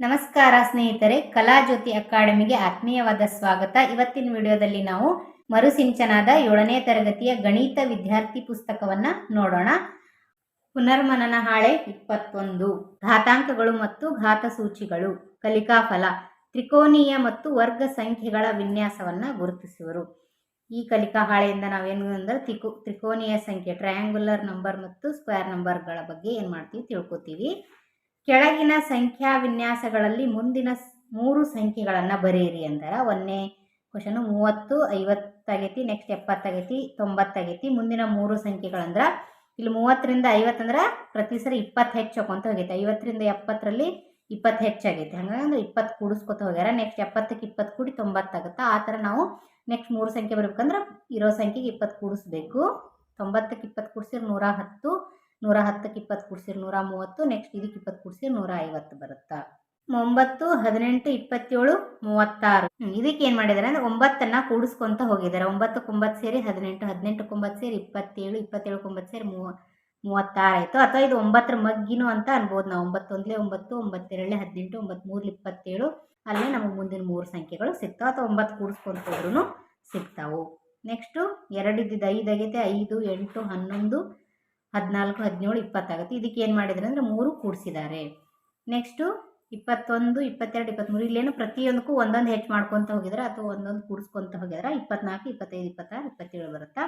ನಮಸ್ಕಾರ ಸ್ನೇಹಿತರೆ ಕಲಾಜ್ಯೋತಿ ಅಕಾಡೆಮಿಗೆ ಆತ್ಮೀಯವಾದ ಸ್ವಾಗತ. ಇವತ್ತಿನ ವಿಡಿಯೋದಲ್ಲಿ ನಾವು ಮರುಸಿಂಚನಾದ ಏಳನೇ ತರಗತಿಯ ಗಣಿತ ವಿದ್ಯಾರ್ಥಿ ಪುಸ್ತಕವನ್ನ ನೋಡೋಣ. ಪುನರ್ಮನನ ಹಾಳೆ ಇಪ್ಪತ್ತೊಂದು. ಘಾತಾಂಕಗಳು ಮತ್ತು ಘಾತಸೂಚಿಗಳು ಕಲಿಕಾಫಲ ತ್ರಿಕೋನೀಯ ಮತ್ತು ವರ್ಗ ಸಂಖ್ಯೆಗಳ ವಿನ್ಯಾಸವನ್ನ ಗುರುತಿಸುವರು. ಈ ಕಲಿಕಾ ಹಾಳೆಯಿಂದ ನಾವೇನು ಅಂದ್ರೆ ತ್ರಿಕೋ, ತ್ರಿಕೋನೀಯ ಸಂಖ್ಯೆ ಟ್ರಯಾಂಗುಲರ್ ನಂಬರ್ ಮತ್ತು ಸ್ಕ್ವೇರ್ ನಂಬರ್ಗಳ ಬಗ್ಗೆ ಏನು ಮಾಡ್ತೀವಿ ತಿಳ್ಕೊತೀವಿ. ಕೆಳಗಿನ ಸಂಖ್ಯಾ ವಿನ್ಯಾಸಗಳಲ್ಲಿ ಮುಂದಿನ ಮೂರು ಸಂಖ್ಯೆಗಳನ್ನು ಬರೆಯಿರಿ ಅಂತಾರ. ಒಂದನೇ ಕ್ವಶನು ಮೂವತ್ತು ಐವತ್ತಾಗೈತಿ ನೆಕ್ಸ್ಟ್ ಎಪ್ಪತ್ತಾಗೈತಿ ತೊಂಬತ್ತಾಗೈತಿ ಮುಂದಿನ ಮೂರು ಸಂಖ್ಯೆಗಳಂದ್ರೆ ಇಲ್ಲಿ ಮೂವತ್ತರಿಂದ ಐವತ್ತಂದ್ರೆ ಪ್ರತಿ ಸರಿ ಇಪ್ಪತ್ತು ಹೆಚ್ಚು ಹಾಕೊಂತ ಹೋಗೈತೆ. ಐವತ್ತರಿಂದ ಎಪ್ಪತ್ತರಲ್ಲಿ ಇಪ್ಪತ್ತು ಹೆಚ್ಚಾಗೈತೆ ಹಂಗಂದ್ರೆ ಇಪ್ಪತ್ತು ಕೂಡಿಸ್ಕೊತ ಹೋಗ್ಯಾರ. ನೆಕ್ಸ್ಟ್ ಎಪ್ಪತ್ತಕ್ಕೆ ಇಪ್ಪತ್ತು ಕೂಡಿ ತೊಂಬತ್ತಾಗುತ್ತೆ ಆ ಥರ ನಾವು ನೆಕ್ಸ್ಟ್ ಮೂರು ಸಂಖ್ಯೆ ಬರ್ಬೇಕಂದ್ರೆ ಇರೋ ಸಂಖ್ಯೆಗೆ ಇಪ್ಪತ್ತು ಕೂಡಿಸ್ಬೇಕು. ತೊಂಬತ್ತಕ್ಕೆ ಇಪ್ಪತ್ತು ಕೂಡಿಸಿದ್ರೆ ನೂರ ಹತ್ತು. ನೂರ ಹತ್ತಕ್ಕೆ ಇಪ್ಪತ್ತು ಕೂಡಿಸಿದ್ರೆ ನೂರ ಮೂವತ್ತು ನೆಕ್ಸ್ಟ್ ಇದಕ್ಕೆ ಇಪ್ಪತ್ತು ಕೂಡಿಸಿದ್ರೆ ನೂರ ಐವತ್ತು ಬರುತ್ತಾ? ಒಂಬತ್ತು, ಹದಿನೆಂಟು, ಇಪ್ಪತ್ತೇಳು, ಮೂವತ್ತಾರು. ಇದಕ್ಕೆ ಏನು ಮಾಡಿದ್ದಾರೆ ಅಂದರೆ ಒಂಬತ್ತನ್ನು ಕೂಡಿಸ್ಕೊಂತ ಹೋಗಿದ್ದಾರೆ. ಒಂಬತ್ತಕ್ಕೆ ಒಂಬತ್ತು ಸೇರಿ ಹದಿನೆಂಟು, ಹದಿನೆಂಟಕ್ಕೆ ಒಂಬತ್ತು ಸೇರಿ ಇಪ್ಪತ್ತೇಳು ಇಪ್ಪತ್ತೇಳು ಒಂಬತ್ತು ಸೇರಿ ಮೂವ, ಮೂವತ್ತಾರು ಆಯಿತು. ಅಥವಾ ಇದು ಒಂಬತ್ತರ ಮಗ್ಗಿನೂ ಅಂತ ಅನ್ಬೋದು ನಾವು. ಒಂಬತ್ತೊಂದಲೇ ಒಂಬತ್ತು ಒಂಬತ್ತೆರಡಲೇ ಹದಿನೆಂಟು ಒಂಬತ್ತು ಮೂರಲಿ ಇಪ್ಪತ್ತೇಳು, ಅಲ್ಲೇ ನಮಗೆ ಮುಂದಿನ ಮೂರು ಸಂಖ್ಯೆಗಳು ಸಿಗ್ತಾವೆ. ಅಥವಾ ಒಂಬತ್ತು ಕೂಡಿಸ್ಕೊಂತ ಹೋದ್ರೂ ಸಿಗ್ತಾವು. ನೆಕ್ಸ್ಟು ಎರಡಿದ್ದಿದ್ದು ಐದು ಆಗೈತೆ. ಐದು, ಎಂಟು, ಹನ್ನೊಂದು ಹದಿನಾಲ್ಕು, ಹದಿನೇಳು, ಇಪ್ಪತ್ತಾಗುತ್ತೆ. ಇದಕ್ಕೆ ಏನು ಮಾಡಿದ್ದಾರೆ ಅಂದರೆ ಮೂರು ಕೂಡಿಸಿದ್ದಾರೆ. ನೆಕ್ಸ್ಟು ಇಪ್ಪತ್ತೊಂದು, ಇಪ್ಪತ್ತೆರಡು ಇಪ್ಪತ್ತ್ಮೂರು ಇಲ್ಲೇನು ಪ್ರತಿಯೊಂದಕ್ಕೂ ಒಂದೊಂದು ಹೆಚ್ಚು ಮಾಡ್ಕೊತ ಹೋಗಿದ್ರೆ. ಅಥವಾ ಒಂದೊಂದು ಕೂಡಿಸ್ಕೊತ ಹೋಗಿದ್ರೆ. ಇಪ್ಪತ್ನಾಲ್ಕು, ಇಪ್ಪತ್ತೈದು, ಇಪ್ಪತ್ತಾರು, ಇಪ್ಪತ್ತೇಳು ಬರುತ್ತಾ?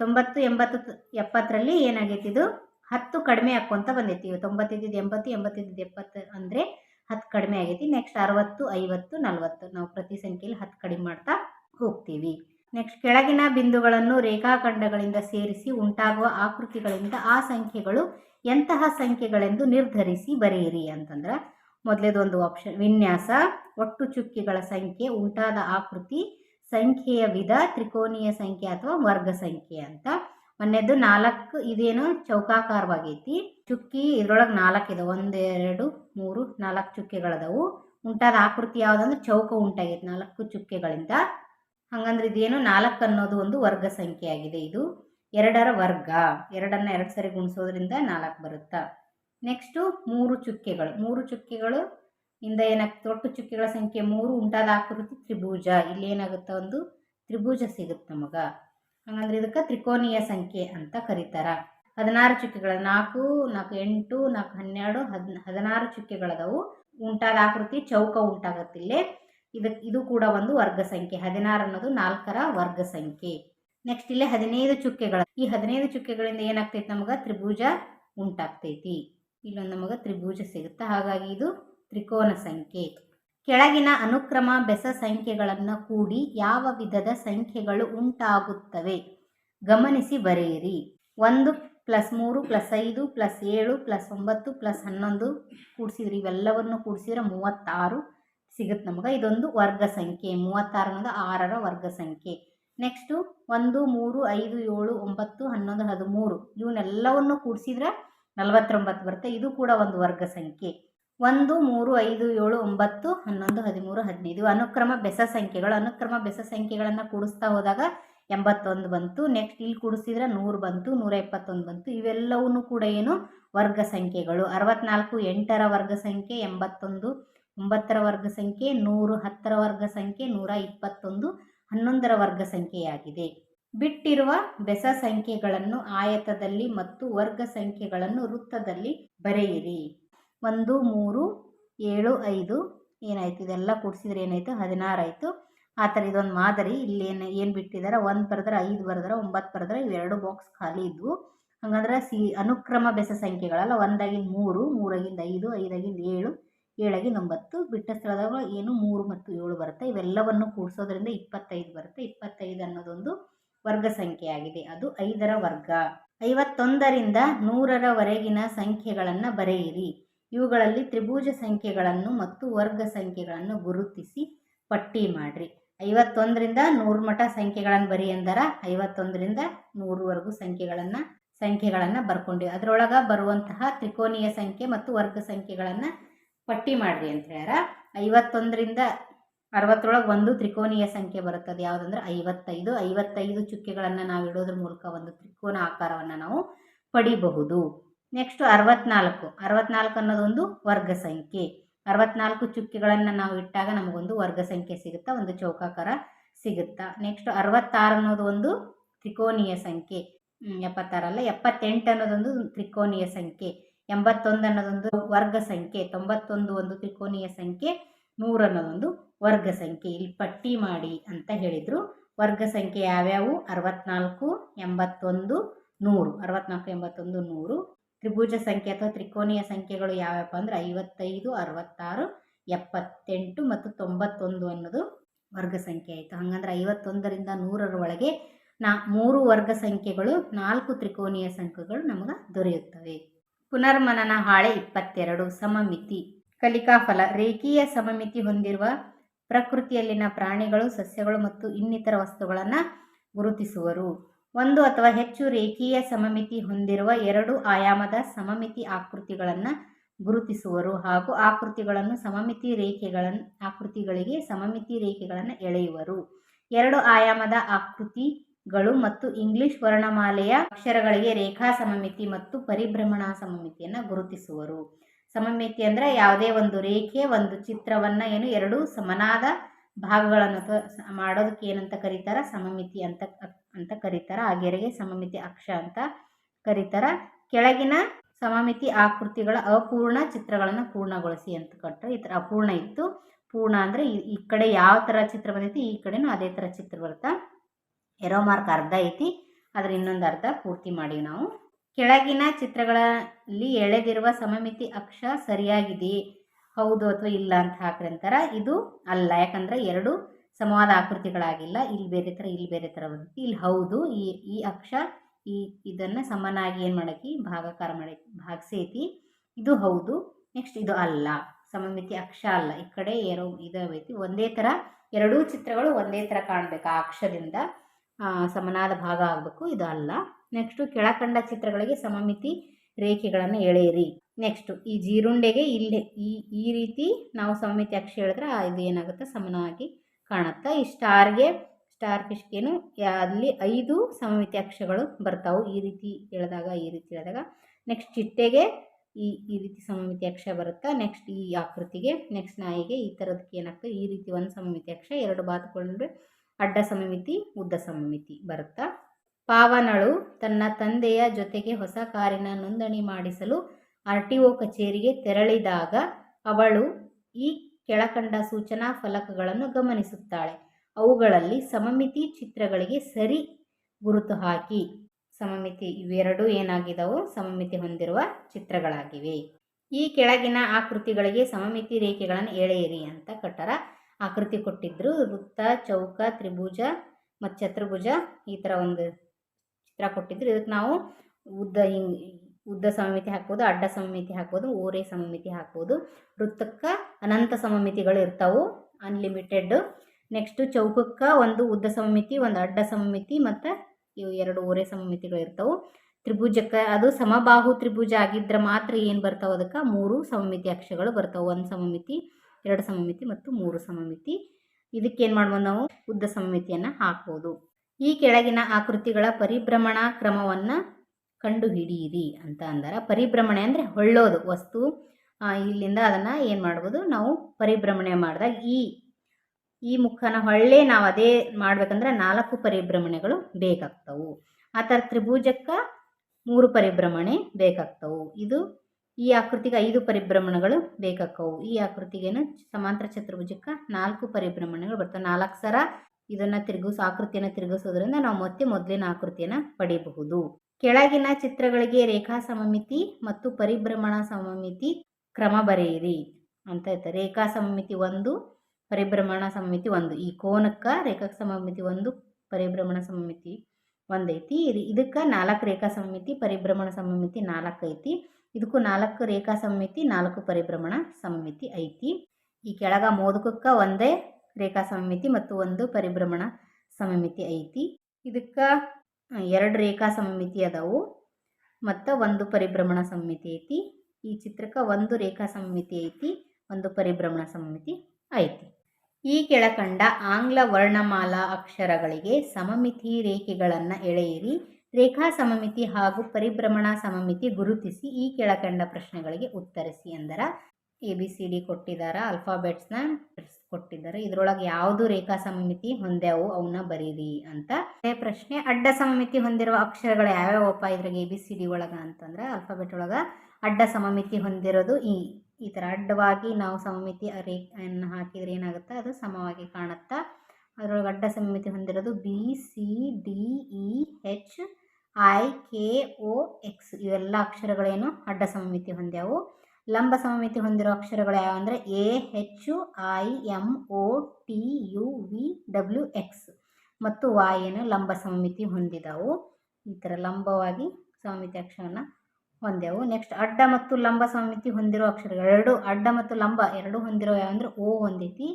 ತೊಂಬತ್ತು, ಎಂಬತ್ತು, ಎಪ್ಪತ್ತರಲ್ಲಿ ಏನಾಗೈತಿ ಇದು? ಹತ್ತು ಕಡಿಮೆ ಹಾಕ್ಕೊಂತ ಬಂದೈತಿ. ತೊಂಬತ್ತಿದ್ದು ಎಂಬತ್ತು ಎಂಬತ್ತಿದ್ದು ಎಪ್ಪತ್ತು ಅಂದರೆ ಹತ್ತು ಕಡಿಮೆ ಆಗೈತಿ. ನೆಕ್ಸ್ಟ್ ಅರವತ್ತು, ಐವತ್ತು, ನಲ್ವತ್ತು. ನಾವು ಪ್ರತಿ ಸಂಖ್ಯೆಯಲ್ಲಿ ಹತ್ತು ಕಡಿಮೆ ಮಾಡ್ತಾ ಹೋಗ್ತೀವಿ. ನೆಕ್ಸ್ಟ್ ಕೆಳಗಿನ ಬಿಂದುಗಳನ್ನು ರೇಖಾಖಂಡಗಳಿಂದ ಸೇರಿಸಿ ಉಂಟಾಗುವ ಆಕೃತಿಗಳಿಂದ ಆ ಸಂಖ್ಯೆಗಳು ಎಂತಹ ಸಂಖ್ಯೆಗಳೆಂದು ನಿರ್ಧರಿಸಿ ಬರೆಯಿರಿ ಅಂತಂದ್ರೆ ಮೊದಲೇದೊಂದು ಆಪ್ಷನ್ ವಿನ್ಯಾಸ, ಒಟ್ಟು ಚುಕ್ಕಿಗಳ ಸಂಖ್ಯೆ, ಉಂಟಾದ ಆಕೃತಿ, ಸಂಖ್ಯೆಯ ವಿಧ, ತ್ರಿಕೋನೀಯ ಸಂಖ್ಯೆ ಅಥವಾ ವರ್ಗ ಸಂಖ್ಯೆ ಅಂತ. ಮೊನ್ನೆದು ನಾಲ್ಕು ಇದೇನು ಚೌಕಾಕಾರವಾಗೈತಿ. ಚುಕ್ಕಿ ಇದ್ರೊಳಗೆ ನಾಲ್ಕು ಇದೆ. ಒಂದೆರಡು ಮೂರು, ನಾಲ್ಕು ಚುಕ್ಕೆಗಳದವು. ಉಂಟಾದ ಆಕೃತಿ ಯಾವುದಂದ್ರೆ ಚೌಕ ಉಂಟಾಗೈತಿ ನಾಲ್ಕು ಚುಕ್ಕೆಗಳಿಂದ. ಹಂಗಂದ್ರೆ ಇದೇನು ನಾಲ್ಕು ಅನ್ನೋದು ಒಂದು ವರ್ಗ ಸಂಖ್ಯೆ ಆಗಿದೆ. ಇದು ಎರಡರ ವರ್ಗ. ಎರಡನ್ನು ಎರಡು ಸರಿ ಗುಣಿಸೋದ್ರಿಂದ ನಾಲ್ಕು ಬರುತ್ತಾ? ನೆಕ್ಸ್ಟು ಮೂರು ಚುಕ್ಕೆಗಳು. ಮೂರು ಚುಕ್ಕೆಗಳು ಇಂದ ಏನಾಗ್ತದೆ ಒಟ್ಟು ಚುಕ್ಕೆಗಳ ಸಂಖ್ಯೆ ಮೂರು ಉಂಟಾದ ಆಕೃತಿ ತ್ರಿಭುಜ. ಇಲ್ಲಿ ಏನಾಗುತ್ತೆ ಒಂದು? ತ್ರಿಭುಜ ಸಿಗುತ್ತೆ ನಮಗೆ. ಹಂಗಂದ್ರೆ ಇದಕ್ಕೆ ತ್ರಿಕೋನೀಯ ಸಂಖ್ಯೆ ಅಂತ ಕರೀತಾರ. ಹದಿನಾರು ಚುಕ್ಕೆಗಳ ನಾಲ್ಕು ನಾಲ್ಕು ಎಂಟು, ನಾಲ್ಕು ಹನ್ನೆರಡು, ಹದ್ ಹದಿನಾರು ಚುಕ್ಕೆಗಳದವು. ಉಂಟಾದ ಆಕೃತಿ ಚೌಕ ಉಂಟಾಗತ್ತಿಲ್ಲೇ ಇದಕ್ಕೆ ಇದು ಕೂಡ ಒಂದು ವರ್ಗ ಸಂಖ್ಯೆ. ಹದಿನಾರು ಅನ್ನೋದು ನಾಲ್ಕರ ವರ್ಗ ಸಂಖ್ಯೆ. ನೆಕ್ಸ್ಟ್ ಇಲ್ಲಿ ಹದಿನೈದು ಚುಕ್ಕೆಗಳು, ಈ ಹದಿನೈದು ಚುಕ್ಕೆಗಳಿಂದ ಏನಾಗ್ತೈತಿ ನಮಗೆ? ತ್ರಿಭುಜ ಉಂಟಾಗ್ತೈತಿ. ಇಲ್ಲೊಂದು ನಮಗೆ ತ್ರಿಭುಜ ಸಿಗುತ್ತೆ? ಹಾಗಾಗಿ ಇದು ತ್ರಿಕೋನ ಸಂಖ್ಯೆ. ಕೆಳಗಿನ ಅನುಕ್ರಮ ಬೆಸ ಸಂಖ್ಯೆಗಳನ್ನು ಕೂಡಿ ಯಾವ ವಿಧದ ಸಂಖ್ಯೆಗಳು ಉಂಟಾಗುತ್ತವೆ? ಗಮನಿಸಿ ಬರೆಯಿರಿ. ಒಂದು ಪ್ಲಸ್ ಮೂರು ಪ್ಲಸ್ ಐದು ಪ್ಲಸ್ ಏಳು ಪ್ಲಸ್ ಒಂಬತ್ತು ಪ್ಲಸ್ ಹನ್ನೊಂದು ಕೂಡಿಸಿದ್ರೆ. ಇವೆಲ್ಲವನ್ನು ಕೂಡಿಸಿದ್ರೆ ಮೂವತ್ತಾರು. ಸಿಗುತ್ತೆ ನಮಗೆ. ಇದೊಂದು ವರ್ಗ ಸಂಖ್ಯೆ. ಮೂವತ್ತಾರು ಆರರ ವರ್ಗ ಸಂಖ್ಯೆ. ನೆಕ್ಸ್ಟು ಒಂದು, ಮೂರು, ಐದು, ಏಳು, ಒಂಬತ್ತು, ಹನ್ನೊಂದು, ಹದಿಮೂರು. ಇವನ್ನೆಲ್ಲವನ್ನು ಕೂಡಿಸಿದ್ರೆ ನಲವತ್ತೊಂಬತ್ತು ಬರುತ್ತೆ. ಇದು ಕೂಡ ಒಂದು ವರ್ಗ ಸಂಖ್ಯೆ. ಒಂದು, ಮೂರು, ಐದು, ಏಳು, ಒಂಬತ್ತು, ಹನ್ನೊಂದು, ಹದಿಮೂರು, ಹದಿನೈದು. ಅನುಕ್ರಮ ಬೆಸ ಸಂಖ್ಯೆಗಳು. ಅನುಕ್ರಮ ಬೆಸ ಸಂಖ್ಯೆಗಳನ್ನು ಕೂಡಿಸ್ತಾ ಹೋದಾಗ ಎಂಬತ್ತೊಂದು ಬಂತು. ನೆಕ್ಸ್ಟ್ ಇಲ್ಲಿ ಕೂಡಿಸಿದ್ರೆ ನೂರು ಬಂತು, ನೂರ ಎಪ್ಪತ್ತೊಂದು ಬಂತು. ಇವೆಲ್ಲವೂ ಕೂಡ ಏನು? ವರ್ಗ ಸಂಖ್ಯೆಗಳು. ಅರವತ್ನಾಲ್ಕು ಎಂಟರ ವರ್ಗ ಸಂಖ್ಯೆ, ಎಂಬತ್ತೊಂದು ಒಂಬತ್ತರ ವರ್ಗ ಸಂಖ್ಯೆ, ನೂರು ಹತ್ತರ ವರ್ಗ ಸಂಖ್ಯೆ, ನೂರ ಇಪ್ಪತ್ತೊಂದು ಹನ್ನೊಂದರ ವರ್ಗ ಸಂಖ್ಯೆಯಾಗಿದೆ. ಬಿಟ್ಟಿರುವ ಬೆಸ ಸಂಖ್ಯೆಗಳನ್ನು ಆಯತದಲ್ಲಿ ಮತ್ತು ವರ್ಗ ಸಂಖ್ಯೆಗಳನ್ನು ವೃತ್ತದಲ್ಲಿ ಬರೆಯಿರಿ. ಒಂದು, ಮೂರು, ಏಳು, ಐದು, ಏನಾಯ್ತು? ಇದೆಲ್ಲ ಕೂಡಿಸಿದ್ರೆ ಏನಾಯಿತು? ಹದಿನಾರಾಯಿತು ಆ ಥರ ಇದೊಂದು ಮಾದರಿ. ಇಲ್ಲಿ ಏನು ಏನು ಬಿಟ್ಟಿದ್ದಾರೆ? ಒಂದು ಬರೆದ್ರೆ ಐದು ಬರೆದ್ರೆ ಒಂಬತ್ತು ಬರೆದ್ರೆ ಇವೆರಡು ಬಾಕ್ಸ್ ಖಾಲಿ ಇದ್ವು. ಹಂಗಂದ್ರೆ ಸಿ, ಅನುಕ್ರಮ ಬೆಸ ಸಂಖ್ಯೆಗಳಲ್ಲ, ಒಂದಾಗಿಂದ ಮೂರು, ಮೂರಾಗಿಂದ ಐದು, ಐದಾಗಿಂದ ಏಳು ಏಳಾಗಿಂದ ಒಂಬತ್ತು, ಬಿಟ್ಟ ಸ್ಥಳದಾಗ ಏನು ಮೂರು ಮತ್ತು ಏಳು ಬರುತ್ತೆ. ಇವೆಲ್ಲವನ್ನು ಕೂಡಿಸೋದ್ರಿಂದ ಇಪ್ಪತ್ತೈದು ಬರುತ್ತೆ. ಇಪ್ಪತ್ತೈದು ಅನ್ನೋದೊಂದು ವರ್ಗ ಸಂಖ್ಯೆಯಾಗಿದೆ ಅದು ಐದರ ವರ್ಗ. ಐವತ್ತೊಂದರಿಂದ ನೂರರವರೆಗಿನ ಸಂಖ್ಯೆಗಳನ್ನು ಬರೆಯಿರಿ. ಇವುಗಳಲ್ಲಿ ತ್ರಿಭುಜ ಸಂಖ್ಯೆಗಳನ್ನು ಮತ್ತು ವರ್ಗ ಸಂಖ್ಯೆಗಳನ್ನು ಗುರುತಿಸಿ ಪಟ್ಟಿ ಮಾಡಿರಿ. ಐವತ್ತೊಂದರಿಂದ ನೂರು ಮಠ ಸಂಖ್ಯೆಗಳನ್ನು ಬರಿ ಅಂದರ ಐವತ್ತೊಂದರಿಂದ ನೂರವರೆಗೂ ಸಂಖ್ಯೆಗಳನ್ನು ಸಂಖ್ಯೆಗಳನ್ನು ಬರ್ಕೊಂಡಿವಿ ಅದರೊಳಗೆ ಬರುವಂತಹ ತ್ರಿಕೋನೀಯ ಸಂಖ್ಯೆ ಮತ್ತು ವರ್ಗ ಸಂಖ್ಯೆಗಳನ್ನು ಪಟ್ಟಿ ಮಾಡಿರಿ ಅಂತ ಹೇಳ್ಯಾರ. ಐವತ್ತೊಂದರಿಂದ ಅರವತ್ತರೊಳಗೆ ಒಂದು ತ್ರಿಕೋನೀಯ ಸಂಖ್ಯೆ ಬರುತ್ತದೆ. ಯಾವುದಂದ್ರೆ ಐವತ್ತೈದು. ಐವತ್ತೈದು ಚುಕ್ಕೆಗಳನ್ನು ನಾವು ಇಡೋದ್ರ ಮೂಲಕ ಒಂದು ತ್ರಿಕೋನ ಆಕಾರವನ್ನು ನಾವು ಪಡಿಬಹುದು. ನೆಕ್ಸ್ಟು ಅರವತ್ನಾಲ್ಕು. ಅರವತ್ನಾಲ್ಕು ಅನ್ನೋದೊಂದು ವರ್ಗ ಸಂಖ್ಯೆ. ಅರವತ್ನಾಲ್ಕು ಚುಕ್ಕೆಗಳನ್ನು ನಾವು ಇಟ್ಟಾಗ ನಮಗೊಂದು ವರ್ಗ ಸಂಖ್ಯೆ ಸಿಗುತ್ತಾ, ಒಂದು ಚೌಕಾಕಾರ ಸಿಗುತ್ತಾ. ನೆಕ್ಸ್ಟ್ ಅರವತ್ತಾರು ಅನ್ನೋದು ಒಂದು ತ್ರಿಕೋನೀಯ ಸಂಖ್ಯೆ. ಎಪ್ಪತ್ತಾರಲ್ಲ. ಎಪ್ಪತ್ತೆಂಟು ಅನ್ನೋದೊಂದು ತ್ರಿಕೋನೀಯ ಸಂಖ್ಯೆ. ಎಂಬತ್ತೊಂದು ಅನ್ನೋದೊಂದು ವರ್ಗ ಸಂಖ್ಯೆ, ತೊಂಬತ್ತೊಂದು ಒಂದು ತ್ರಿಕೋನೀಯ ಸಂಖ್ಯೆ ನೂರು ಅನ್ನೋದೊಂದು ವರ್ಗ ಸಂಖ್ಯೆ. ಇಲ್ಲಿ ಪಟ್ಟಿ ಮಾಡಿ ಅಂತ ಹೇಳಿದರು. ವರ್ಗ ಸಂಖ್ಯೆ ಯಾವ್ಯಾವು? ಅರವತ್ನಾಲ್ಕು, ಎಂಬತ್ತೊಂದು, ನೂರು. ಅರವತ್ನಾಲ್ಕು, ಎಂಬತ್ತೊಂದು, ನೂರು. ತ್ರಿಭುಜ ಸಂಖ್ಯೆ ಅಥವಾ ತ್ರಿಕೋನೀಯ ಸಂಖ್ಯೆಗಳು ಯಾವ್ಯಾವಪ್ಪ ಅಂದ್ರೆ ಐವತ್ತೈದು, ಅರವತ್ತಾರು, ಎಪ್ಪತ್ತೆಂಟು ಮತ್ತು ತೊಂಬತ್ತೊಂದು ಅನ್ನೋದು ವರ್ಗ ಸಂಖ್ಯೆ ಆಯಿತು. ಹಾಗಂದ್ರೆ ಐವತ್ತೊಂದರಿಂದ ನೂರರ ಒಳಗೆ ನಾ ಮೂರು ವರ್ಗ ಸಂಖ್ಯೆಗಳು, ನಾಲ್ಕು ತ್ರಿಕೋನೀಯ ಸಂಖ್ಯೆಗಳು ನಮಗೆ ದೊರೆಯುತ್ತವೆ. ಪುನರ್ಮನನ ಹಾಳೆ ಇಪ್ಪತ್ತೆರಡು, ಸಮಮಿತಿ. ಕಲಿಕಾಫಲ ರೇಖೀಯ ಸಮಮಿತಿ ಹೊಂದಿರುವ ಪ್ರಕೃತಿಯಲ್ಲಿನ ಪ್ರಾಣಿಗಳು, ಸಸ್ಯಗಳು ಮತ್ತು ಇನ್ನಿತರ ವಸ್ತುಗಳನ್ನು ಗುರುತಿಸುವರು. ಒಂದು ಅಥವಾ ಹೆಚ್ಚು ರೇಖೀಯ ಸಮಮಿತಿ ಹೊಂದಿರುವ ಎರಡು ಆಯಾಮದ ಸಮಮಿತಿ ಆಕೃತಿಗಳನ್ನು ಗುರುತಿಸುವರು ಹಾಗೂ ಆಕೃತಿಗಳನ್ನು ಸಮಮಿತಿ ರೇಖೆಗಳನ್ನು ಆಕೃತಿಗಳಿಗೆ ಸಮಮಿತಿ ರೇಖೆಗಳನ್ನು ಎಳೆಯುವರು. ಎರಡು ಆಯಾಮದ ಆಕೃತಿಗಳು ಮತ್ತು ಇಂಗ್ಲಿಷ್ ವರ್ಣಮಾಲೆಯ ಅಕ್ಷರಗಳಿಗೆ ರೇಖಾ ಸಮಮಿತಿ ಮತ್ತು ಪರಿಭ್ರಮಣಾ ಸಮಮಿತಿಯನ್ನು ಗುರುತಿಸುವರು. ಸಮಮಿತಿ ಅಂದರೆ ಯಾವುದೇ ಒಂದು ರೇಖೆ, ಒಂದು ಚಿತ್ರವನ್ನು ಏನು ಎರಡು ಸಮನಾದ ಭಾಗಗಳನ್ನು ಮಾಡೋದಕ್ಕೆ ಏನಂತ ಕರೀತಾರ? ಸಮಮಿತಿ ಅಂತ ಅಂತ ಕರೀತಾರ. ಆ ಗೆರೆಗೆ ಸಮಮಿತಿ ಅಕ್ಷ ಅಂತ ಕರೀತಾರ. ಕೆಳಗಿನ ಸಮಮಿತಿ ಆಕೃತಿಗಳ ಅಪೂರ್ಣ ಚಿತ್ರಗಳನ್ನು ಪೂರ್ಣಗೊಳಿಸಿ ಅಂತ ಕೊಟ್ಟರೆ ಈ ಥರ ಅಪೂರ್ಣ ಇತ್ತು. ಪೂರ್ಣ ಅಂದರೆ ಈ ಈ ಕಡೆ ಯಾವ ಥರ ಚಿತ್ರ ಬಂದೈತಿ ಈ ಕಡೆನೂ ಅದೇ ಥರ ಚಿತ್ರ ಬರುತ್ತಾ ಎರೋ ಮಾರ್ಕ್ ಅರ್ಧ ಐತಿ. ಅದ್ರ ಇನ್ನೊಂದು ಅರ್ಧ ಪೂರ್ತಿ ಮಾಡೀವಿ ನಾವು. ಕೆಳಗಿನ ಚಿತ್ರಗಳಲ್ಲಿ ಎಳೆದಿರುವ ಸಮಮಿತಿ ಅಕ್ಷ ಸರಿಯಾಗಿದೆಯೇ? ಹೌದು ಅಥವಾ ಇಲ್ಲ ಅಂತ ಹಾಕ್ರಿ ಅಂತಾರೆ. ಇದು ಅಲ್ಲ. ಯಾಕಂದ್ರೆ ಎರಡು ಸಮವಾದ ಆಕೃತಿಗಳಾಗಿಲ್ಲ. ಇಲ್ಲಿ ಬೇರೆ ಥರ ಇಲ್ಲಿ ಬೇರೆ ಥರ ಬರುತ್ತೆ ಇಲ್ಲಿ ಹೌದು, ಈ ಈ ಅಕ್ಷ, ಈ, ಇದನ್ನು ಸಮನಾಗಿ ಏನು ಮಾಡೈತಿ ಭಾಗಕಾರ ಮಾಡಿ, ಭಾಗಿಸೈತಿ. ಇದು ಹೌದು. ನೆಕ್ಸ್ಟ್ ಇದು ಅಲ್ಲ. ಸಮಮಿತಿ ಅಕ್ಷ ಅಲ್ಲ. ಈ ಕಡೆ ಏರೋ ಇದೈತಿ ಒಂದೇ ಥರ ಎರಡೂ ಚಿತ್ರಗಳು ಒಂದೇ ಥರ ಕಾಣಬೇಕು ಆ ಅಕ್ಷದಿಂದ. ಸಮನಾದ ಭಾಗ ಆಗಬೇಕು ಇದು ಅಲ್ಲ ನೆಕ್ಸ್ಟು ಕೆಳಕಂಡ ಚಿತ್ರಗಳಿಗೆ ಸಮಮಿತಿ ರೇಖೆಗಳನ್ನು ಎಳೆಯಿರಿ. ನೆಕ್ಸ್ಟು ಈ ಜೀರುಂಡೆಗೆ ಇಲ್ಲಿ ಈ ಈ ರೀತಿ ನಾವು ಸಮಮಿತಿ ಅಕ್ಷ ಹೇಳಿದ್ರೆ ಇದು ಏನಾಗುತ್ತೆ? ಸಮನಾಗಿ ಕಾಣುತ್ತಾ. ಈ ಸ್ಟಾರ್ಗೆ, ಸ್ಟಾರ್ ಫಿಶ್ಗೇನು ಅಲ್ಲಿ ಐದು ಸಮಮಿತಿ ಅಕ್ಷಗಳು ಬರ್ತಾವೆ. ಈ ರೀತಿ ಹೇಳಿದಾಗ ಈ ರೀತಿ ಹೇಳಿದಾಗ ನೆಕ್ಸ್ಟ್ ಚಿಟ್ಟೆಗೆ ಈ ಈ ರೀತಿ ಸಮಮಿತಿ ಅಕ್ಷ ಬರುತ್ತಾ. ನೆಕ್ಸ್ಟ್ ಈ ಆಕೃತಿಗೆ ನೆಕ್ಸ್ಟ್ ನಾಯಿಗೆ ಈ ಥರದಕ್ಕೆ ಏನಾಗ್ತದೆ ಈ ರೀತಿ ಒಂದು ಸಮಮಿತಿ ಅಕ್ಷ, ಎರಡು ಬಾತುಕೊಂಡ್ರೆ ಅಡ್ಡ ಸಮಮಿತಿ ಉದ್ದ ಸಮಮಿತಿ ಬರುತ್ತಾ? ಪಾವನಳು ತನ್ನ ತಂದೆಯ ಜೊತೆಗೆ ಹೊಸ ಕಾರಿನ ನೋಂದಣಿ ಮಾಡಿಸಲು ಆರ್ ಟಿ ಒ ಕಚೇರಿಗೆ ತೆರಳಿದಾಗ ಅವಳು ಈ ಕೆಳಕಂಡ ಸೂಚನಾ ಫಲಕಗಳನ್ನು ಗಮನಿಸುತ್ತಾಳೆ. ಅವುಗಳಲ್ಲಿ ಸಮಮಿತಿ ಚಿತ್ರಗಳಿಗೆ ಸರಿ ಗುರುತು ಹಾಕಿ. ಸಮಮಿತಿ ಇವೆರಡೂ ಏನಾಗಿದವು ಸಮಮಿತಿ ಹೊಂದಿರುವ ಚಿತ್ರಗಳಾಗಿವೆ. ಈ ಕೆಳಗಿನ ಆಕೃತಿಗಳಿಗೆ ಸಮಮಿತಿ ರೇಖೆಗಳನ್ನು ಎಳೆಯಿರಿ ಅಂತ ಕಟ್ಟರ ಆಕೃತಿ ಕೊಟ್ಟಿದ್ದರು ವೃತ್ತ, ಚೌಕ, ತ್ರಿಭುಜ ಮತ್ತು ಚತುರ್ಭುಜ ಈ ಥರ ಒಂದು ಚಿತ್ರ ಕೊಟ್ಟಿದ್ರು. ಇದಕ್ಕೆ ನಾವು ಉದ್ದ ಹಿಂಗೆ ಉದ್ದ ಸಮಮಿತಿ ಹಾಕ್ಬೋದು, ಅಡ್ಡ ಸಮಮಿತಿ ಹಾಕ್ಬೋದು, ಓರೆ ಸಮಮಿತಿ ಹಾಕ್ಬೋದು. ವೃತ್ತಕ್ಕೆ ಅನಂತ ಸಮಮಿತಿಗಳು ಇರ್ತಾವು ಅನ್ಲಿಮಿಟೆಡ್ ನೆಕ್ಸ್ಟು ಚೌಕಕ್ಕೆ ಒಂದು ಉದ್ದ ಸಮಮಿತಿ, ಒಂದು ಅಡ್ಡ ಸಮಮಿತಿ ಮತ್ತು ಇವು ಎರಡು ಓರೆ ಸಮಮಿತಿಗಳು ಇರ್ತಾವೆ. ತ್ರಿಭುಜಕ್ಕೆ ಅದು ಸಮಬಾಹು ತ್ರಿಭುಜ ಆಗಿದ್ರೆ ಮಾತ್ರ ಏನು ಬರ್ತಾವೆ ಅದಕ್ಕೆ? ಮೂರು ಸಮಮಿತಿ ಅಕ್ಷಗಳು ಬರ್ತಾವೆ. ಒಂದು ಸಮಮಿತಿ ಎರಡು ಸಮಮಿತಿ ಮತ್ತು ಮೂರು ಸಮಮಿತಿ. ಇದಕ್ಕೇನು ಮಾಡ್ಬೋದು ನಾವು? ಉದ್ದ ಸಮಮಿತಿಯನ್ನು ಹಾಕ್ಬೋದು. ಈ ಕೆಳಗಿನ ಆಕೃತಿಗಳ ಪರಿಭ್ರಮಣ ಕ್ರಮವನ್ನು ಕಂಡುಹಿಡಿಯಿರಿ ಅಂತ ಅಂದರೆ. ಪರಿಭ್ರಮಣೆ ಅಂದರೆ ಹೊಳ್ಳೋದು ವಸ್ತು. ಇಲ್ಲಿಂದ ಅದನ್ನು ಏನು ಮಾಡ್ಬೋದು? ನಾವು ಪರಿಭ್ರಮಣೆ ಮಾಡಿದಾಗ ಈ ಈ ಮುಖನ ಹೊಳ್ಳೆ ನಾವು ಅದೇ ಮಾಡ್ಬೇಕಂದ್ರೆ ನಾಲ್ಕು ಪರಿಭ್ರಮಣೆಗಳು ಬೇಕಾಗ್ತವು. ಆ ಥರ ತ್ರಿಭುಜಕ್ಕೆ ಮೂರು ಪರಿಭ್ರಮಣೆ ಬೇಕಾಗ್ತವು. ಇದು ಈ ಆಕೃತಿಗೆ ಐದು ಪರಿಭ್ರಮಣಗಳು ಬೇಕಾಕ್ಕವು. ಈ ಆಕೃತಿಗೇನು ಸಮಾಂತರ ಚತುರ್ಭುಜಕ್ಕೆ ನಾಲ್ಕು ಪರಿಭ್ರಮಣಗಳು ಬರ್ತವೆ. ನಾಲ್ಕು ಸರ ಇದನ್ನು ತಿರುಗಿಸ್, ಆಕೃತಿಯನ್ನು ತಿರುಗಿಸೋದ್ರಿಂದ ನಾವು ಮತ್ತೆ ಮೊದಲಿನ ಆಕೃತಿಯನ್ನು ಪಡೆಯಬಹುದು ಕೆಳಗಿನ ಚಿತ್ರಗಳಿಗೆ ರೇಖಾ ಸಮಮಿತಿ ಮತ್ತು ಪರಿಭ್ರಮಣ ಸಮಮಿತಿ ಕ್ರಮ ಬರೆಯಿರಿ. ಅಂತ ಹೇಳ್ತಾರೆ. ರೇಖಾ ಸಮಮಿತಿ ಒಂದು, ಪರಿಭ್ರಮಣ ಸಮಮಿತಿ ಒಂದು. ಈ ಕೋನಕ್ಕೆ ರೇಖಾ ಸಮಮಿತಿ ಒಂದು, ಪರಿಭ್ರಮಣ ಸಮಮಿತಿ ಒಂದೈತಿ. ಇದು ಇದಕ್ಕೆ ನಾಲ್ಕು ರೇಖಾ ಸಮಮಿತಿ, ಪರಿಭ್ರಮಣ ಸಮಮಿತಿ ನಾಲ್ಕು ಐತಿ ಇದಕ್ಕೂ ನಾಲ್ಕು ರೇಖಾ ಸಮ್ಮಿತಿ, ನಾಲ್ಕು ಪರಿಭ್ರಮಣ ಸಮ್ಮಿತಿ ಐತಿ. ಈ ಕೆಳಗ ಮೋದಕಕ್ಕೆ ಒಂದೇ ರೇಖಾ ಸಮ್ಮಿತಿ ಮತ್ತು ಒಂದು ಪರಿಭ್ರಮಣ ಸಮಮಿತಿ ಐತಿ. ಇದಕ್ಕೆ ಎರಡು ರೇಖಾ ಸಮಮಿತಿ ಅದಾವು ಮತ್ತು ಒಂದು ಪರಿಭ್ರಮಣ ಸಮಿತಿ ಐತಿ. ಈ ಚಿತ್ರಕ್ಕೆ ಒಂದು ರೇಖಾ ಸಮ್ಮಿತಿ ಐತಿ, ಒಂದು ಪರಿಭ್ರಮಣ ಸಮಿತಿ ಐತಿ. ಈ ಕೆಳಕಂಡ ಆಂಗ್ಲ ವರ್ಣಮಾಲಾ ಅಕ್ಷರಗಳಿಗೆ ಸಮಮಿತಿ ರೇಖೆಗಳನ್ನು ಎಳೆಯಿರಿ. ರೇಖಾ ಸಮಮಿತಿ ಹಾಗೂ ಪರಿಭ್ರಮಣ ಸಮಮಿತಿ ಗುರುತಿಸಿ ಈ ಕೆಳಕಂಡ ಪ್ರಶ್ನೆಗಳಿಗೆ ಉತ್ತರಿಸಿ ಅಂದರ ಎ, ಬಿ, ಸಿ, ಡಿ ಕೊಟ್ಟಿದ್ದಾರೆ ಅಲ್ಫಾಬೆಟ್ಸ್ನ ಕೊಟ್ಟಿದ್ದಾರೆ ಇದರೊಳಗೆ ಯಾವುದು ರೇಖಾ ಸಮಮಿತಿ ಹೊಂದ್ಯಾವು ಅವನ್ನ ಬರೀರಿ ಅಂತ. ಪ್ರಶ್ನೆ, ಅಡ್ಡ ಸಮಮಿತಿ ಹೊಂದಿರುವ ಅಕ್ಷರಗಳು ಯಾವ್ಯಾವಪ್ಪ ಇದ್ರಾಗ ಎ, ಬಿ, ಸಿ, ಡಿ ಒಳಗೆ ಅಂತಂದ್ರೆ ಅಲ್ಫಾಬೆಟ್ ಒಳಗೆ ಅಡ್ಡ ಸಮಮಿತಿ ಹೊಂದಿರೋದು ಈ ಈ ಥರ ಅಡ್ಡವಾಗಿ ನಾವು ಸಮಮಿತಿ ರೇಖೆಯನ್ನು ಹಾಕಿದ್ರೆ ಏನಾಗುತ್ತೆ? ಅದು ಸಮವಾಗಿ ಕಾಣುತ್ತಾ. ಅದರೊಳಗೆ ಅಡ್ಡ ಸಮಮಿತಿ ಹೊಂದಿರೋದು B, C, D, E, H I K O X ಇವೆಲ್ಲ ಅಕ್ಷರಗಳೇನು? ಅಡ್ಡ ಸಮಮಿತಿ ಹೊಂದ್ಯಾವು. ಲಂಬ ಸಮಮಿತಿ ಹೊಂದಿರೋ ಅಕ್ಷರಗಳು ಯಾವ ಅಂದರೆ? A H I M O T U V W X ಮತ್ತು ಏನು? ಲಂಬ ಸಮಮಿತಿ ಹೊಂದಿದವು. ಈ ಥರ ಲಂಬವಾಗಿ ಸಮಮಿತಿ ಅಕ್ಷರನ ಹೊಂದ್ಯಾವು. ನೆಕ್ಸ್ಟ್ ಅಡ್ಡ ಮತ್ತು ಲಂಬ ಸಮಮಿತಿ ಹೊಂದಿರೋ ಅಕ್ಷರಗಳು ಎರಡು. ಅಡ್ಡ ಮತ್ತು ಲಂಬ ಎರಡು ಹೊಂದಿರೋ ಯಾವಂದ್ರೆ ಓ ಹೊಂದೈತಿ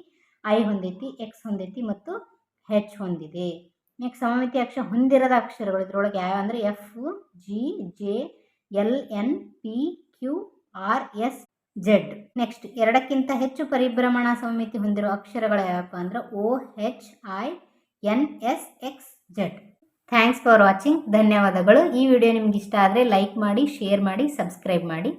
ಐ ಹೊಂದೈತಿ ಎಕ್ಸ್ ಹೊಂದೈತಿ ಮತ್ತು ಹೆಚ್ ಹೊಂದಿದೆ. ನೆಕ್ಸ್ಟ್ ಸಮಮಿತಿ ಅಕ್ಷರ ಹೊಂದಿರದ ಅಕ್ಷರಗಳು ಇದರೊಳಗೆ ಯಾವ ಅಂದರೆ F G J L N P Q R S Z next ಎರಡಕ್ಕಿಂತ ಹೆಚ್ಚು ಪರಿಭ್ರಮಣ ಸಮಮಿತಿ ಹೊಂದಿರುವ ಅಕ್ಷರಗಳು ಯಾವಪ್ಪ ಅಂದ್ರೆ O H I N S X Z thanks for watching ಧನ್ಯವಾದಗಳು. ಈ ವಿಡಿಯೋ ನಿಮ್ಗೆ ಇಷ್ಟ ಆದರೆ ಲೈಕ್ ಮಾಡಿ ಶೇರ್ ಮಾಡಿ ಸಬ್ಸ್ಕ್ರೈಬ್ ಮಾಡಿ.